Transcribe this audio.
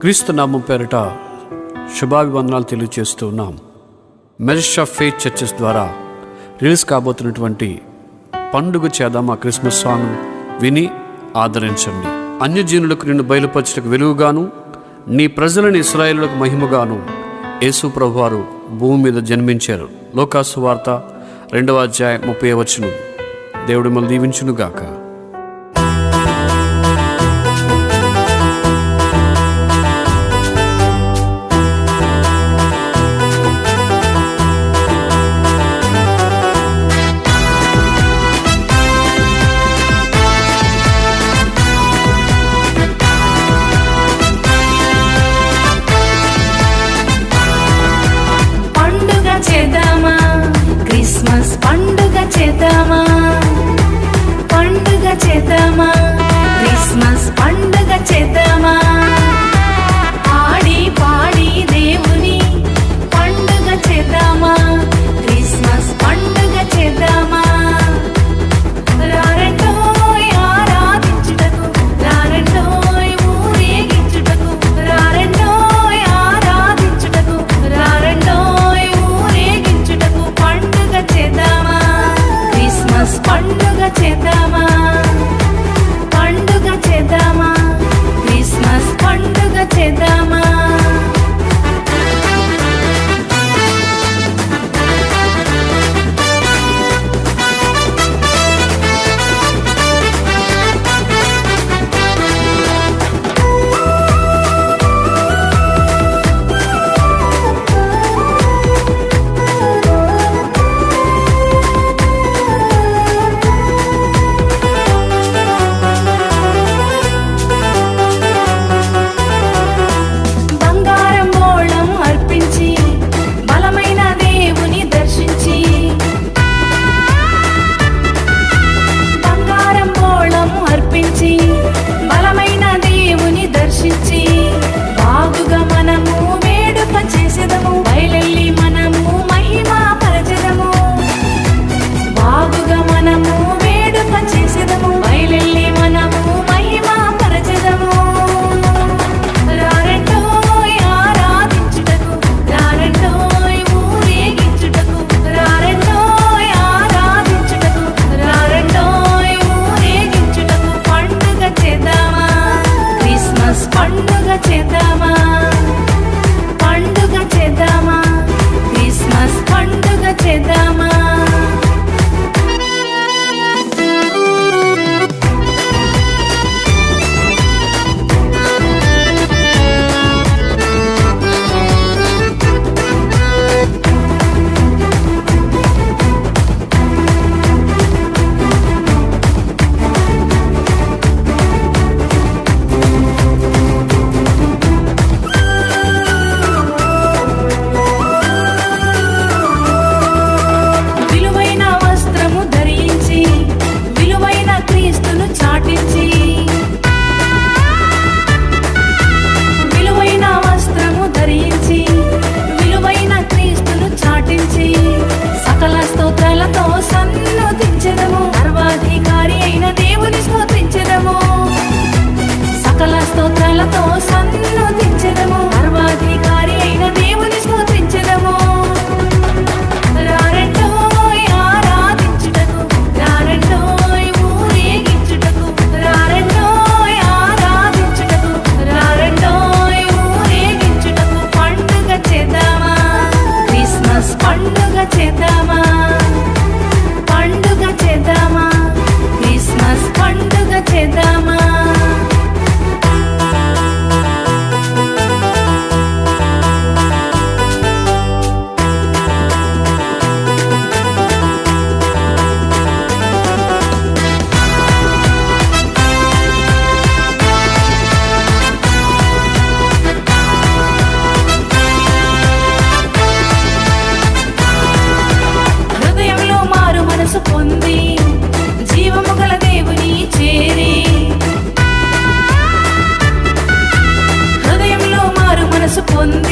క్రీస్తు నామం పేరిట శుభాభివందనాలు తెలియజేస్తూ ఉన్నాం. మెజిస్ట్ ఆఫ్ ఫేత్ చర్చెస్ ద్వారా రిలీజ్ కాబోతున్నటువంటి పండుగ చేద్దామా క్రిస్మస్ సాంగ్ విని ఆదరించండి. అన్యజీనులకు నిన్ను బయలుపరచటకు వెలుగుగాను నీ ప్రజలను ఇస్రాయేళ్ళకు మహిమగాను యేసు ప్రభువారు భూమి మీద జన్మించారు. లోకాసు వార్త రెండవ అధ్యాయం ముప్పై వచ్చును దేవుడు మళ్ళీ దీవించునుగాక. చేద్దామా? పండుగ చేద్దామా? క్రిస్మస్ పండుగ చేద్దామా? స్తోత్రాలతో సన్నుతి Aman